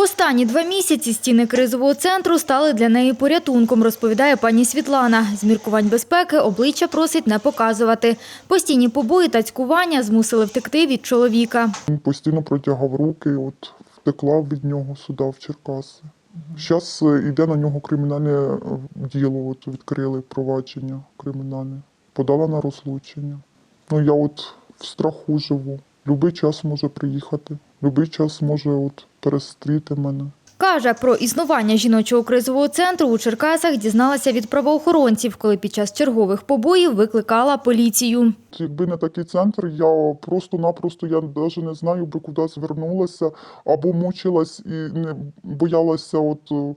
Останні два місяці стіни кризового центру стали для неї порятунком, розповідає пані Світлана. З міркувань безпеки обличчя просить не показувати. Постійні побої та цькування змусили втекти від чоловіка. Він постійно протягав руки, от втекла від нього сюди, в Черкаси. Зараз йде на нього кримінальне е, діло, от відкрили провадження кримінальне. Подала на розлучення. Ну я от в страху живу. Любий час може приїхати, любий час може от перестріти мене. Каже, про існування жіночого кризового центру у Черкасах дізналася від правоохоронців, коли під час чергових побоїв викликала поліцію. Якби не такий центр, я просто-напросто я навіть не знаю, би куди звернулася, або мучилась і не боялася, от е,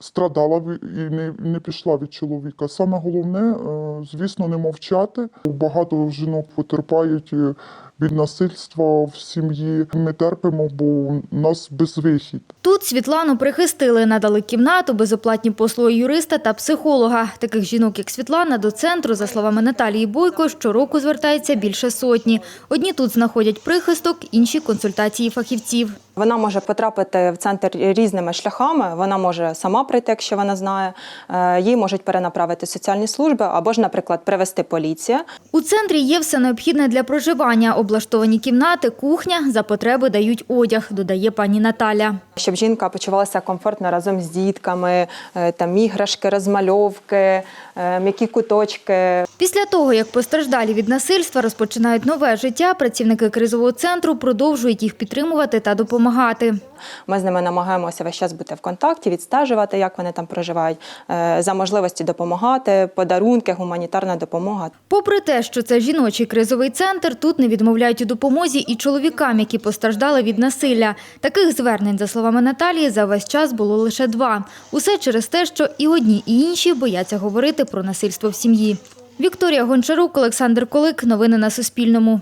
страдала і не, не пішла від чоловіка. Саме головне, е, звісно, не мовчати. Багато жінок потерпають е, від насильства в сім'ї. Ми терпимо, бо у нас безвихід. Тут Світлану прихистили, надали кімнату, безоплатні послуги юриста та психолога. Таких жінок, як Світлана, до центру, за словами Наталії Бойко, щороку звертається більше сотні. Одні тут знаходять прихисток, інші – консультації фахівців. Вона може потрапити в центр різними шляхами. Вона може сама прийти, якщо вона знає. Е, Її можуть перенаправити соціальні служби або ж, наприклад, привезти поліція. У центрі є все необхідне для проживання. Облаштовані кімнати, кухня, за потреби дають одяг, додає пані Наталя. Щоб жінка почувалася комфортно разом з дітками, е, там іграшки, розмальовки, е, м'які куточки. Після того, як постраждалі від насильства розпочинають нове життя, працівники кризового центру продовжують їх підтримувати та допомагати. Ми з ними намагаємося весь час бути в контакті, відстежувати, як вони там проживають, е, за можливості допомагати, подарунки, гуманітарна допомога. Попри те, що це жіночий кризовий центр, тут не відмовляють у допомозі і чоловікам, які постраждали від насилля. Таких звернень, за словами Наталії, за весь час було лише два. Усе через те, що і одні, і інші бояться говорити про насильство в сім'ї. Вікторія Гончарук, Олександр Колик. Новини на Суспільному.